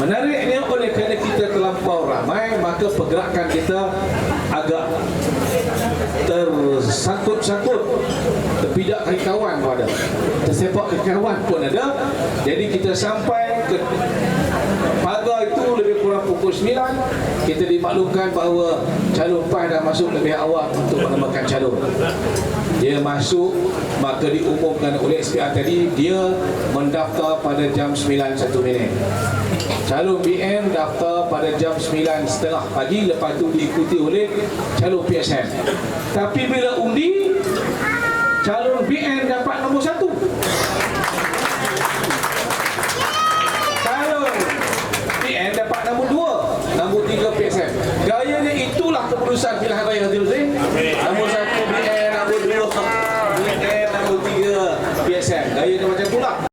Menariknya oleh kerana kita terlampau ramai maka pergerakan kita agak tersangkut-sangkut. Terpidak kaki kawan pun ada. Tersepak kaki kawan pun ada. Jadi kita sampai ke pagar itu lebih kurang pukul 9 kita dimaklumkan bahawa calon PAS dah masuk lebih awal untuk menambahkan calon. Dia masuk maka diumumkan oleh SPR tadi dia mendaftar pada jam 9.1 minit calon BN daftar pada jam 9.30 pagi lepas itu diikuti oleh calon PSM tapi bila undi calon BN dapat nombor 1 calon BN dapat nombor dua, nombor 3 PSM gayanya itulah keputusan pilihan raya Hadir nombor satu BN nombor dua BN nombor tiga PSM gayanya macam itulah.